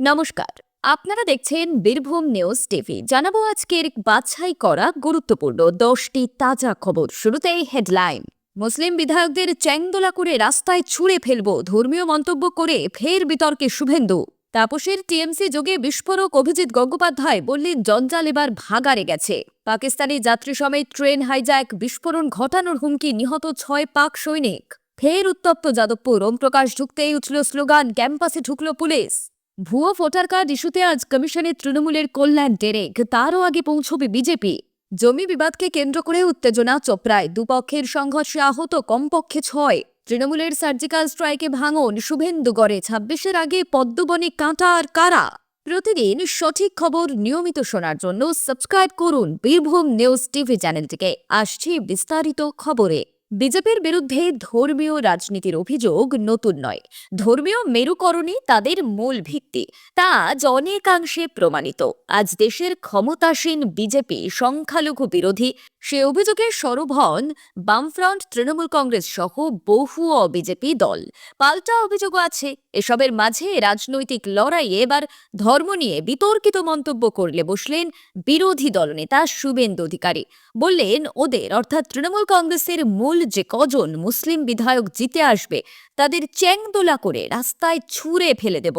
নমস্কার। আপনারা দেখছেন বীরভূম নিউজ টিভি। জানাব আজকের বাছাই করা গুরুত্বপূর্ণ দশটি তাজা খবর। শুরুতেই হেডলাইন। মুসলিম বিধায়কদের চ্যাংদোলা করে রাস্তায় ছুঁড়ে ফেলব। ধর্মীয় মন্তব্য করে ফের বিতর্কে শুভেন্দু। তাপসের টিএমসি যোগে বিস্ফোরক অভিজিৎ গঙ্গোপাধ্যায় বললেন, জঞ্জাল এবার ভাগারে গেছে। পাকিস্তানি যাত্রী সমেত ট্রেন হাইজ্যাক, বিস্ফোরণ ঘটানোর হুমকি, নিহত ছয় পাক সৈনিক। ফের উত্তপ্ত যাদবপুর। ওমপ্রকাশ ঢুকতেই উঠল স্লোগান, ক্যাম্পাসে ঢুকল পুলিশ। ভুয়ো ভোটার কার্ড ইস্যুতে আজ কমিশনের তৃণমূলের কল্যাণ ডেরেক। তারও আগে পৌঁছবে বিজেপি। জমি বিবাদকে কেন্দ্র করে উত্তেজনা চোপড়ায়। দুপক্ষের সংঘর্ষে আহত কমপক্ষে ছয়। তৃণমূলের সার্জিক্যাল স্ট্রাইকে ভাঙন শুভেন্দুগড়ে ছাব্বিশের আগে পদ্মবনে কাঁটা আর কারা? প্রতিদিন সঠিক খবর নিয়মিত শোনার জন্য সাবস্ক্রাইব করুন বীরভূম নিউজ টিভি চ্যানেলটিকে। আসছি বিস্তারিত খবরে। বিজেপির বিরুদ্ধে ধর্মীয় রাজনীতির অভিযোগ নতুন নয়। ধর্মীয় মেরুকরণই তাদের মূল ভিত্তি। তা অনেকাংশে প্রমাণিত। আজ দেশের ক্ষমতাসীন বিজেপি সংখ্যালঘু বিরোধী সে অভিযোগে সরব হন বামফ্রন্ট তৃণমূল কংগ্রেস সহ বহু অবিজেপি দল। পাল্টা অভিযোগও আছে, এসবের মাঝে রাজনৈতিক লড়াইয়ে এবার ধর্ম নিয়ে বিতর্কিত মন্তব্য করলে বসলেন বিরোধী দলনেতা শুভেন্দু অধিকারী। বললেন, ওদের, অর্থাৎ তৃণমূল কংগ্রেসের মূল যে কজন মুসলিম বিধায়ক জিতে আসবে, তাদের চ্যাংদোলা করে রাস্তায় ছুঁড়ে ফেলে দেব।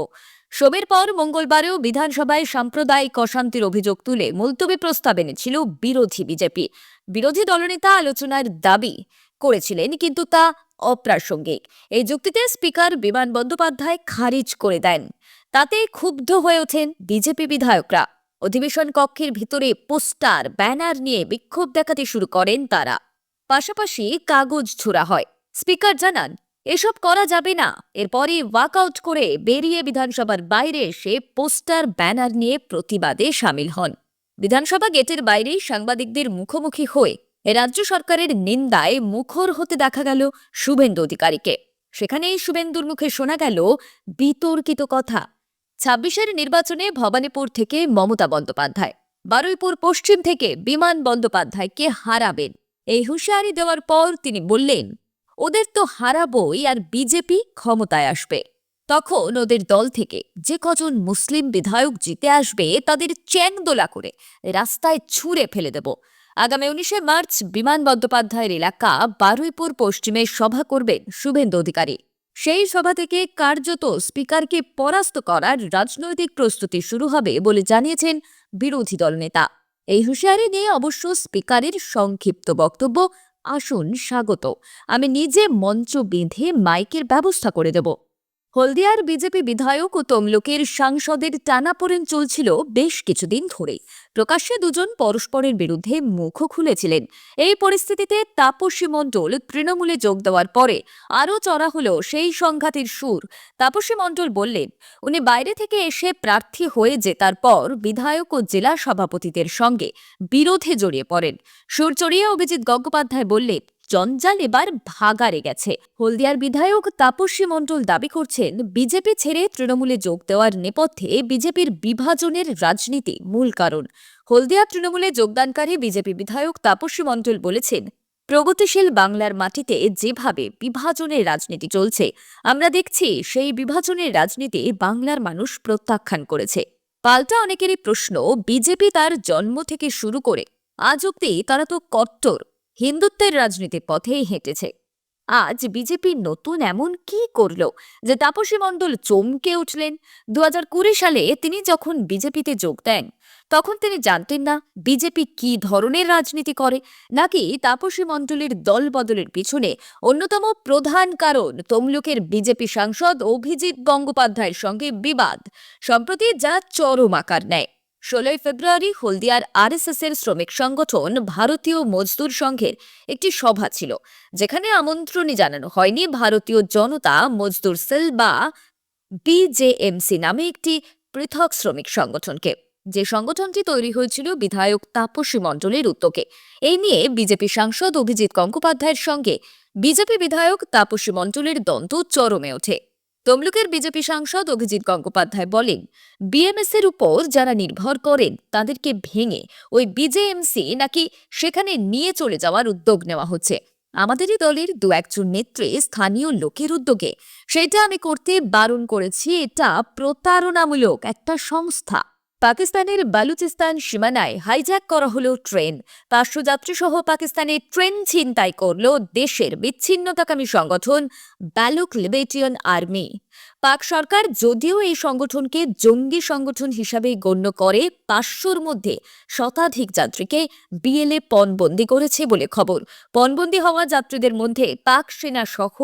শোবের পর মঙ্গলবারেও বিধানসভায় সাম্প্রদায়িক অশান্তির অভিযোগ তুলে মুলতবি প্রস্তাব এনেছিল বিরোধী বিজেপি। বিরোধী দলনেতা আলোচনার দাবি করেছিলেন, কিন্তু তা অপ্রাসঙ্গিক। এই যুক্তিতে স্পিকার বিমান বন্দ্যোপাধ্যায় খারিজ করে দেন। তাতে ক্ষুব্ধ হয়ে ওঠেন বিজেপি বিধায়করা। অধিবেশন কক্ষের ভিতরে পোস্টার, ব্যানার নিয়ে বিক্ষোভ দেখাতে শুরু করেন তারা। পাশাপাশি কাগজ ছোড়া হয়। স্পিকার জানান এসব করা যাবে না। এরপরই ওয়াকআউট করে বেরিয়ে বিধানসভার বাইরে এসে পোস্টার, ব্যানার নিয়ে প্রতিবাদে সামিল হন। বিধানসভা গেটের বাইরেই সাংবাদিকদের মুখোমুখি হয়ে রাজ্য সরকারের নিন্দায় মুখর হতে দেখা গেল শুভেন্দু অধিকারীকে। সেখানেই শুভেন্দুর মুখে শোনা গেল বিতর্কিত কথা। ছাব্বিশের নির্বাচনে ভবানীপুর থেকে মমতা বন্দ্যোপাধ্যায়, বারুইপুর পশ্চিম থেকে বিমান বন্দ্যোপাধ্যায়কে হারাবেন। এই হুঁশিয়ারি দেওয়ার পর তিনি বললেন ওদের তো হারাবই আর বিজেপি ক্ষমতায় আসবে। তখন ওদের দল থেকে যে কজন মুসলিম বিধায়ক জিতে আসবে, তাদের চ্যাংদোলা করে রাস্তায় ছুঁড়ে ফেলে দেব। আগামী উনিশে মার্চ বিমান বন্দ্যোপাধ্যায়ের এলাকা বারুইপুর পশ্চিমে সভা করবেন শুভেন্দু অধিকারী। সেই সভা থেকে কার্যত স্পিকারকে পরাস্ত করার রাজনৈতিক প্রস্তুতি শুরু হবে বলে জানিয়েছেন বিরোধী দলনেতা এই হুঁশিয়ারি নিয়ে অবশ্য স্পিকারের সংক্ষিপ্ত বক্তব্য আসুন স্বাগত। আমি নিজে মঞ্চ বেঁধে মাইকের ব্যবস্থা করে দেব। হলদিয়ার বিজেপি বিধায়ক ও তমলুকের সাংসদের টানাপোড়েন চলছিল বেশ কিছুদিন ধরেই। প্রকাশ্যে দুজন পরস্পরের বিরুদ্ধে মুখও খুলেছিলেন। এই পরিস্থিতিতে তাপসী মণ্ডল তৃণমূলে যোগ দেওয়ার পরে আরও চড়া হলো সেই সংঘাতের সুর। তাপসী মণ্ডল বললেন, উনি বাইরে থেকে এসে প্রার্থী হয়ে জেতার পর বিধায়ক ও জেলা সভাপতিদের সঙ্গে বিরোধে জড়িয়ে পড়েন। সুর চড়িয়ে অভিজিৎ গঙ্গোপাধ্যায় বললেন জঞ্জাল এবার ভাগারে গেছে। হলদিয়ার বিধায়ক তাপস্বী মণ্ডল দাবি করছেন, বিজেপি ছেড়ে তৃণমূলে যোগ দেওয়ার নেপথ্যে বিজেপির বিভাজনের রাজনীতি মূল কারণ। হলদিয়া তৃণমূলে যোগদানকারী বিজেপি বিধায়ক তাপস্বী মণ্ডল বলেছেন, প্রগতিশীল বাংলার মাটিতে যেভাবে বিভাজনের রাজনীতি চলছে, আমরা দেখছি সেই বিভাজনের রাজনীতি বাংলার মানুষ প্রত্যাখ্যান করেছে। পাল্টা অনেকেরই প্রশ্ন, বিজেপি তার জন্ম থেকে শুরু করে, আজ অব্দি তারা তো কট্টর। হিন্দুত্বের রাজনীতির পথেই হেঁটেছে। আজ বিজেপি নতুন এমন কি করল যে তাপসী মণ্ডল চমকে উঠলেন? দু সালে তিনি যখন বিজেপিতে যোগ দেন, তখন তিনি জানতেন না বিজেপি কি ধরনের রাজনীতি করে, নাকি তাপসী মণ্ডলের দল বদলের পিছনে অন্যতম প্রধান কারণ তমলুকের বিজেপি সাংসদ অভিজিৎ গঙ্গোপাধ্যায়ের সঙ্গে বিবাদ, সম্প্রতি যা চরম আকার নেয়। ষোলোই ফেব্রুয়ারি হলদিয়ার আরএসএস এর শ্রমিক সংগঠন ভারতীয় মজদুর সংঘের একটি সভা ছিল, যেখানে আমন্ত্রণই জানানো হয়নি ভারতীয় জনতা মজদুর সেল বা বিজেএমসি নামে একটি পৃথক শ্রমিক সংগঠনকে। যে সংগঠনটি তৈরি হয়েছিল বিধায়ক তাপসী মণ্ডলের উদ্যোগে। এই নিয়ে বিজেপি সাংসদ অভিজিৎ গঙ্গোপাধ্যায়ের সঙ্গে বিজেপি বিধায়ক তাপসী মণ্ডলের দ্বন্দ্ব চরমে ওঠে। তমলুকের বিজেপি সাংসদ অভিজিৎ গঙ্গোপাধ্যায় বলেন বিএমএস এর উপর যারা নির্ভর করেন, তাদেরকে ভেঙে ওই বিজেএমসি নাকি সেখানে নিয়ে চলে যাওয়ার উদ্যোগ নেওয়া হচ্ছে। আমাদেরই দলের দু একজন নেত্রী স্থানীয় লোকের উদ্যোগে। সেটা আমি করতে বারণ করেছি, এটা প্রতারণামূলক একটা সংস্থা। পাকিস্তানের বালুচিস্তান সীমানায় হাইজ্যাক করা হলো ট্রেন। পাঁচশো যাত্রী সহ পাকিস্তানের ট্রেন ছিনতাই করল দেশের বিচ্ছিন্নতাকামী সংগঠন ব্যালুক লিবেটিয়ান আর্মি পাক সরকার যদিও এই সংগঠনকে জঙ্গি সংগঠন হিসাবে গণ্য করে, পাঁচশোর মধ্যে শতাধিক যাত্রীকে বিএলএ পণবন্দি করেছে বলে খবর। পণবন্দি হওয়া যাত্রীদের মধ্যে পাক সেনা সহ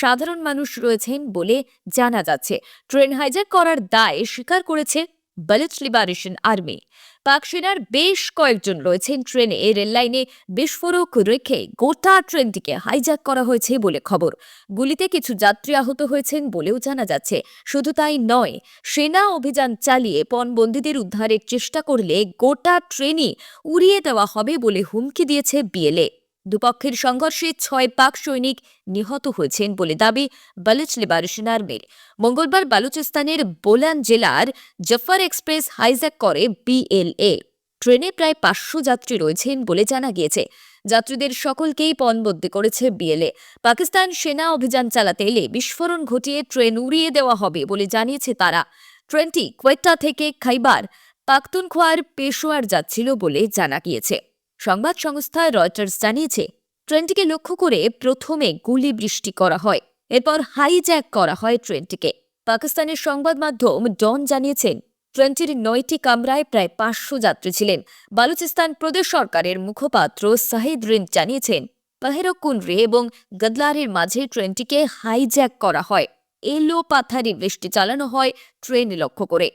সাধারণ মানুষ রয়েছেন বলে জানা যাচ্ছে। ট্রেন হাইজ্যাক করার দায় স্বীকার করেছে বালুচ লিবারেশন আর্মি। পাক সেনার বেশ কয়েকজন রয়েছেন ট্রেনে। রেললাইনে বিস্ফোরক রেখে গোটা ট্রেনটিকে হাইজ্যাক করা হয়েছে বলে খবর। গুলিতে কিছু যাত্রী আহত হয়েছেন বলেও জানা যাচ্ছে। শুধু তাই নয়, সেনা অভিযান চালিয়ে পণবন্দীদের উদ্ধারের চেষ্টা করলে গোটা ট্রেনই উড়িয়ে দেওয়া হবে বলে হুমকি দিয়েছে বিএলএ। দুপক্ষের সংঘর্ষে ছয় পাক সৈনিক নিহত হয়েছেন বলে দাবি বালুচ লিবারেশন আর্মির মঙ্গলবার বালুচিস্তানের বোলান জেলার জফর এক্সপ্রেস হাইজ্যাক করে বিএলএ। ট্রেনে প্রায় পাঁচশো যাত্রী রয়েছেন বলে জানা গিয়েছে। যাত্রীদের সকলকেই পণবন্দি করেছে বিএলএ। পাকিস্তান সেনা অভিযান চালাতে এলে বিস্ফোরণ ঘটিয়ে ট্রেন উড়িয়ে দেওয়া হবে বলে জানিয়েছে তারা। ট্রেনটি কোয়েটা থেকে খাইবার পাখতুনখোয়ার পেশোয়ার যাচ্ছিল বলে জানা গিয়েছে। সংবাদ সংস্থা রয়টার্স জানিয়েছে, ট্রেনটিকে লক্ষ্য করে প্রথমে গুলি বৃষ্টি করা হয়, এরপর হাইজ্যাক করা হয় ট্রেনটিকে। পাকিস্তানের সংবাদ মাধ্যম ডন জানিয়েছেন, ট্রেনটির নয়টি কামরায় প্রায় পাঁচশো যাত্রী ছিলেন। বালুচিস্তান প্রদেশ সরকারের মুখপাত্র সাহিদ রিন জানিয়েছেন, পাহেরকুনরে এবং গদলারের মাঝে ট্রেনটিকে হাইজ্যাক করা হয়। এলো পাথারি বৃষ্টি চালানো হয় ট্রেন লক্ষ্য করে।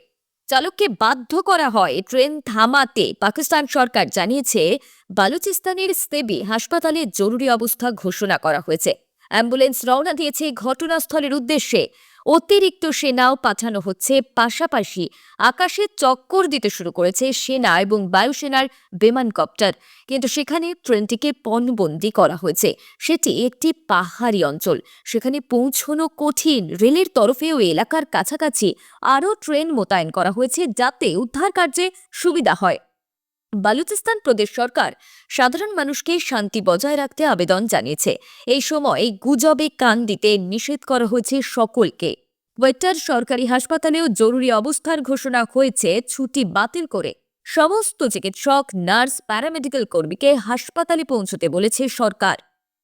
চালককে বাধ্য করা হয়। ট্রেন থামাতে পাকিস্তান সরকার জানিয়েছে, বালুচিস্তানের স্তেবি হাসপাতালে জরুরি অবস্থা ঘোষণা করা হয়েছে। অ্যাম্বুলেন্স রওনা দিয়েছে ঘটনাস্থলের উদ্দেশ্যে। অতিরিক্ত সেনাও পাঠানো হচ্ছে। পাশাপাশি আকাশে চক্কর দিতে শুরু করেছে সেনা এবং বায়ুসেনার বিমান কপ্টার। কিন্তু সেখানে ট্রেনটিকে পণবন্দি করা হয়েছে। সেটি একটি পাহাড়ি অঞ্চল। সেখানে পৌঁছনো কঠিন। রেলের তরফেও এলাকার কাছাকাছি আরও ট্রেন মোতায়েন করা হয়েছে যাতে উদ্ধার কার্যে সুবিধা হয়। বালুচিস্তান প্রদেশ সরকার সাধারণ মানুষকে শান্তি বজায় রাখতে আবেদন জানিয়েছে। এই সময় গুজবে কান দিতে নিষেধ করা হয়েছে সকলকে। ওয়েটার সরকারি হাসপাতালেও জরুরি অবস্থার ঘোষণা হয়েছে, ছুটি বাতিল করে। সমস্ত চিকিৎসক, নার্স, প্যারামেডিক্যাল কর্মীকে হাসপাতালে পৌঁছতে বলেছে সরকার।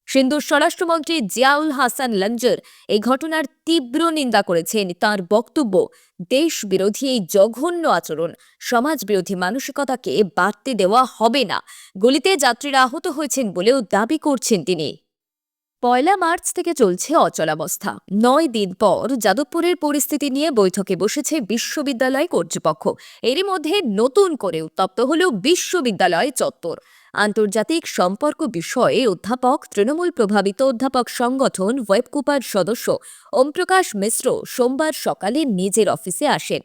সিন্ধুর স্বরাষ্ট্রমন্ত্রী জিয়াউল হাসান লঞ্জর এই ঘটনার তীব্র নিন্দা করেছেন তার বক্তব্য দেশ বিরোধী এই জঘন্য আচরণ সমাজ বিরোধী মানসিকতাকে বাড়তে দেওয়া হবে না। গুলিতে যাত্রীরা আহত হয়েছেন বলেও দাবি করছেন তিনি। পয়লা মার্চ থেকে চলছে অচলাবস্থা। নয় দিন পর যাদবপুরের পরিস্থিতি নিয়ে বৈঠকে বসেছে বিশ্ববিদ্যালয় কর্তৃপক্ষ। এরই মধ্যে নতুন করে উত্তপ্ত হল বিশ্ববিদ্যালয় চত্বর। আন্তর্জাতিক সম্পর্ক বিষয়ে অধ্যাপক, তৃণমূল প্রভাবিত অধ্যাপক সংগঠন ওয়েবকুপার সদস্য ওমপ্রকাশ মিশ্র সোমবার সকালে নিজের অফিসে আসেন।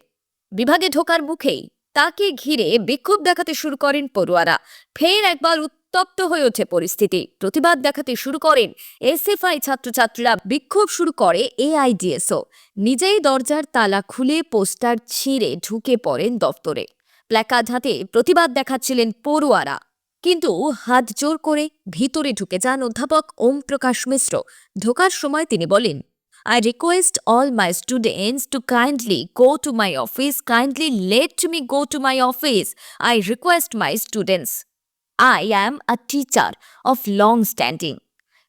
বিভাগে ঢোকার মুখেই তাকে ঘিরে বিক্ষোভ দেখাতে শুরু করেন পড়ুয়ারা। ফের একবার উত্তপ্ত হয়ে ওঠে পরিস্থিতি প্রতিবাদ দেখাতে শুরু করেন এসএফআই ছাত্রছাত্রীরা বিক্ষোভ শুরু করে এআইডিএসও নিজেই দরজার তালা খুলে পোস্টার ছিঁড়ে ঢুকে পড়েন দফতরে প্ল্যাকার্ড হাতে প্রতিবাদ দেখাচ্ছিলেন পড়ুয়ারা কিন্তু হাত জোর করে ভিতরে ঢুকে যান অধ্যাপক ওম প্রকাশ মিশ্র ঢোকার সময় তিনি বলেন, I request all my students to kindly go to my office. Kindly let me go to my office. I request my students. I am a teacher of long standing.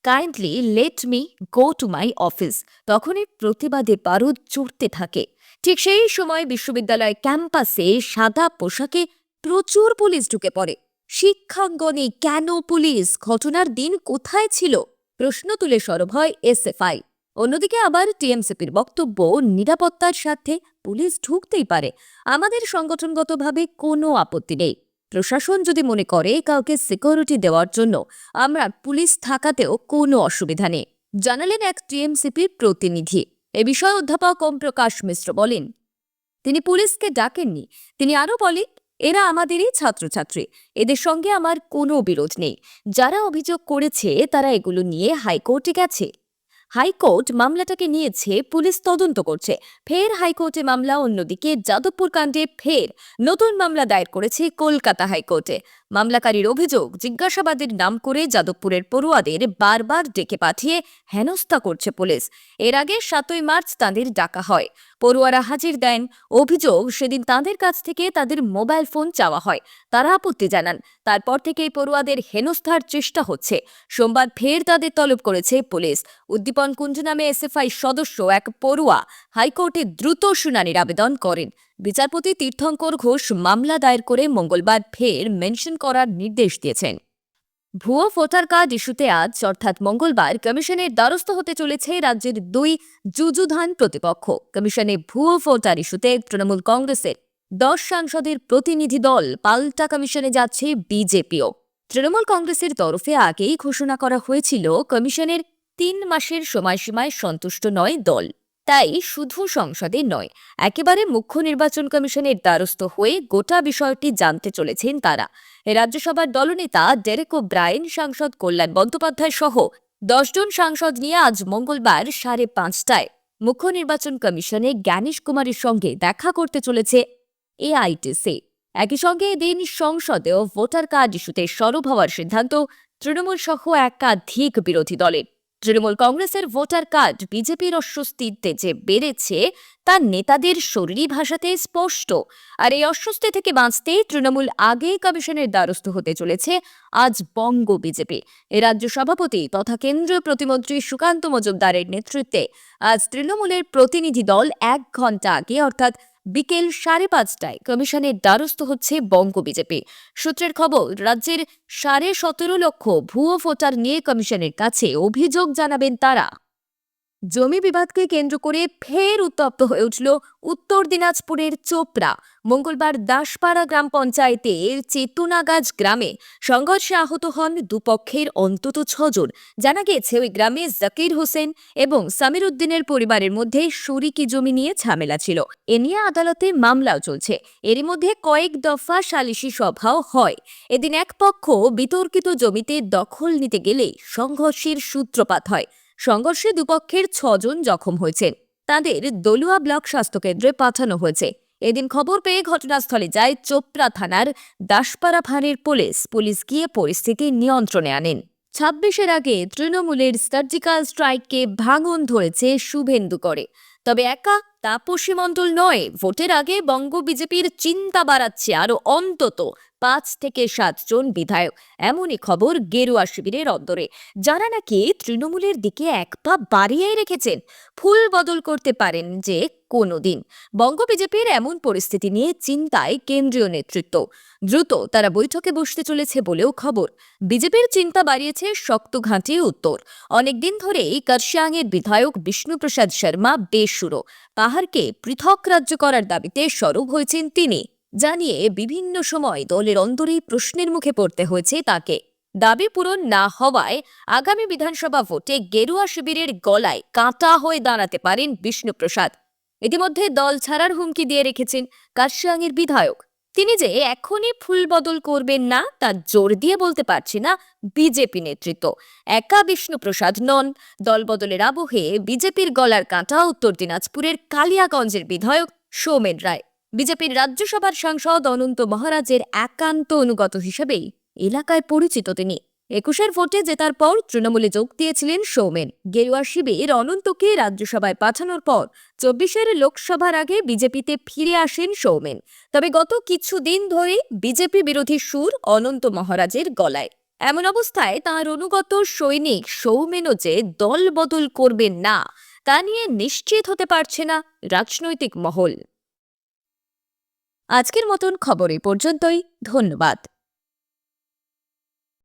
Kindly let me go to my office. তখনই প্রতিবাদে পারদ চড়তে থাকে। ঠিক সেই সময় বিশ্ববিদ্যালয় ক্যাম্পাসে সাদা পোশাকে প্রচুর পুলিশ ঢুকে পড়ে। শিক্ষাঙ্গনে কেন পুলিশ? ঘটনার দিন কোথায় ছিল? প্রশ্ন তুলে সরব হয় এসএফআই। অন্যদিকে আবার টিএমসিপির বক্তব্য, নিরাপত্তার স্বার্থে পুলিশ ঢুকতেই পারে। আমাদের সংগঠনগতভাবে কোনো আপত্তি নেই। প্রশাসন যদি মনে করে কাউকে সিকিউরিটি দেওয়ার জন্য, আমরা পুলিশ থাকাতেও কোনো অসুবিধা নেই। জানালেন এক টিএমসিপির প্রতিনিধি। এ বিষয়ে অধ্যাপক ওম প্রকাশ মিশ্র বলেন, তিনি পুলিশকে ডাকেননি। তিনি আরও বলেন, এরা আমাদেরই ছাত্রছাত্রী। এদের সঙ্গে আমার কোনো বিরোধ নেই। যারা অভিযোগ করেছে, তারা এগুলো নিয়ে হাইকোর্টে গেছে। হাইকোর্ট মামলাটাকে নিয়েছে, পুলিশ তদন্ত করছে। ফের হাইকোর্টে মামলা, অন্যদিকে যাদবপুর কাণ্ডে ফের নতুন মামলা দায়ের করেছে কলকাতা হাইকোর্টে। মামলাকারীর অভিযোগ, জিজ্ঞাসাবাদের নাম করে যাদবপুরের পড়ুয়াদের বারবার ডেকে পাঠিয়ে হেনস্থা করছে পুলিশ। এর আগে সাতই মার্চ তাদের ডাকা হয়। পড়ুয়ারা হাজির দেন। অভিযোগ, সেদিন তাদের কাছ থেকে তাদের মোবাইল ফোন চাওয়া হয়। তারা আপত্তি জানান। তারপর থেকেই পড়ুয়াদের হেনস্থার চেষ্টা হচ্ছে। সোমবার ফের তাদের তলব করেছে পুলিশ। উদ্দীপন কুঞ্জ নামে এসএফআই সদস্য এক পড়ুয়া হাইকোর্টে দ্রুত শুনানির আবেদন করেন। বিচারপতি তীর্থঙ্কর ঘোষ মামলা দায়ের করে মঙ্গলবার ফের মেনশন করার নির্দেশ দিয়েছেন। ভুয়ো ভোটার কার্ড ইস্যুতে আজ, অর্থাৎ মঙ্গলবার, কমিশনের দ্বারস্থ হতে চলেছে রাজ্যের দুই যুযুধান প্রতিপক্ষ। কমিশনে ভুয়ো ভোটার ইস্যুতে তৃণমূল কংগ্রেসের দশ সাংসদের প্রতিনিধি দল পাল্টা কমিশনে যাচ্ছে বিজেপিও। তৃণমূল কংগ্রেসের তরফে আগেই ঘোষণা করা হয়েছিল, কমিশনের তিন মাসের সময়সীমায় সন্তুষ্ট নয় দল। তাই শুধু সংসদে নয়, একেবারে মুখ্য নির্বাচন কমিশনের দ্বারস্থ হয়ে গোটা বিষয়টি জানতে চলেছেন তারা। রাজ্যসভার দলনেতা ডেরেকো ব্রায়েন সাংসদ কল্যাণ বন্দ্যোপাধ্যায় সহ দশজন সাংসদ নিয়ে আজ মঙ্গলবার সাড়ে পাঁচটায় মুখ্য নির্বাচন কমিশনে জ্ঞানেশ কুমারের সঙ্গে দেখা করতে চলেছে এআইটিসি। একই সঙ্গে এদিন সংসদেও ভোটার কার্ড ইস্যুতে সরব হওয়ার সিদ্ধান্ত তৃণমূল সহ একাধিক বিরোধী দলের। তৃণমূল কংগ্রেসের ভোটার কার্ড বিজেপির অস্বস্তিতে যে বেড়েছে, তা নেতাদের শরীরী ভাষাতে স্পষ্ট। আর এই অস্বস্তি থেকে বাঁচতে তৃণমূল আগেই কমিশনের দ্বারস্থ হতে চলেছে আজ বঙ্গ বিজেপি। রাজ্য সভাপতি তথা কেন্দ্রীয় প্রতিমন্ত্রী সুকান্ত মজুমদারের নেতৃত্বে আজ তৃণমূলের প্রতিনিধি দল এক ঘণ্টা আগে, অর্থাৎ বিকেল সাড়ে পাঁচটায় কমিশনের দ্বারস্থ হচ্ছে বঙ্গ বিজেপি। সূত্রের খবর, রাজ্যের সাড়ে সতেরো লক্ষ ভুয়ো ভোটার নিয়ে কমিশনের কাছে অভিযোগ জানাবেন তারা। জমি বিবাদকে কেন্দ্র করে ফের উত্তপ্ত হয়ে উঠল উত্তর দিনাজপুরের চোপড়া। মঙ্গলবার দাসপাড়া গ্রাম পঞ্চায়েতের চেতুনাগাজ গ্রামে সংঘর্ষে আহত হন দুপক্ষের অন্তত ছজন। জানা গিয়েছে, ওই গ্রামে জাকির হোসেন এবং সামির উদ্দিনের পরিবারের মধ্যে শরিকি জমি নিয়ে ঝামেলা ছিল। এ নিয়ে আদালতে মামলাও চলছে। এরই মধ্যে কয়েক দফা সালিশি সভাও হয়। এদিন এক পক্ষ বিতর্কিত জমিতে দখল নিতে গেলে সংঘর্ষের সূত্রপাত হয়। সংঘর্ষে দুপক্ষের ছজন জখম হয়েছেন তাদের দলুয়া ব্লক স্বাস্থ্যকেন্দ্রে পাঠানো হয়েছে। এদিন খবর পেয়ে ঘটনাস্থলে যায় চোপড়া থানার দাসপাড়া ফাঁড়ির পুলিশ। পুলিশ গিয়ে পরিস্থিতি নিয়ন্ত্রণে আনেন। ছাব্বিশের আগে তৃণমূলের সার্জিক্যাল স্ট্রাইককে ভাঙন ধরেছে শুভেন্দু করে। তবে একা তাপসী মণ্ডল নয়, ভোটের আগে বঙ্গ বিজেপির চিন্তা বাড়াচ্ছে আরও অন্তত পাঁচ থেকে সাতজন বিধায়ক। এমনই খবর গেরুয়া শিবিরের অন্তরে যারা নাকি তৃণমূলের দিকে এক পা বাড়িয়েই রেখেছেন ফুল বদল করতে পারেন যে কোনোদিন। বঙ্গ বিজেপির এমন পরিস্থিতি নিয়ে চিন্তায় কেন্দ্রীয় নেতৃত্ব। দ্রুত তারা বৈঠকে বসতে চলেছে বলেও খবর। বিজেপির চিন্তা বাড়িয়েছে শক্ত ঘাঁটি উত্তর। অনেকদিন ধরেই কার্শিয়াংয়ের বিধায়ক বিষ্ণুপ্রসাদ শর্মা বেসুরো। পাহাড়কে পৃথক রাজ্য করার দাবিতে সরব হয়েছেন তিনি। জানিয়ে বিভিন্ন সময় দলের অন্তরেই প্রশ্নের মুখে পড়তে হয়েছে তাকে। দাবি পূরণ না হওয়ায় আগামী বিধানসভা ভোটে গেরুয়া শিবিরের গলায় কাঁটা হয়ে দাঁড়াতে পারেন বিষ্ণুপ্রসাদ। ইতিমধ্যে দল ছাড়ার হুমকি দিয়ে রেখেছেন কার্শিয়াংয়ের বিধায়ক। তিনি যে এখনই ফুল বদল করবেন না তা জোর দিয়ে বলতে পারছি না বিজেপি নেতৃত্ব। একা বিষ্ণুপ্রসাদ নন। দলবদলের আবহে বিজেপির গলার কাঁটা উত্তর দিনাজপুরের কালিয়াগঞ্জের বিধায়ক সৌমেন রায়। বিজেপির রাজ্যসভার সাংসদ অনন্ত মহারাজের একান্ত অনুগত হিসেবেই এলাকায় পরিচিত তিনি। একুশের ভোটে জেতার পর তৃণমূলে যোগ দিয়েছিলেন সৌমেন। গেরুয়া শিবির অনন্তকে রাজ্যসভায় পাঠানোর পর চব্বিশের লোকসভার আগে বিজেপিতে ফিরে আসেন সৌমেন। তবে গত কিছুদিন ধরে বিজেপি বিরোধী সুর অনন্ত মহারাজের গলায়। এমন অবস্থায় তাঁর অনুগত সৈনিক সৌমেনও যে দল বদল করবেন না, তা নিয়ে নিশ্চিত হতে পারছে না রাজনৈতিক মহল। আজকের মতন খবর এ পর্যন্তই ধন্যবাদ।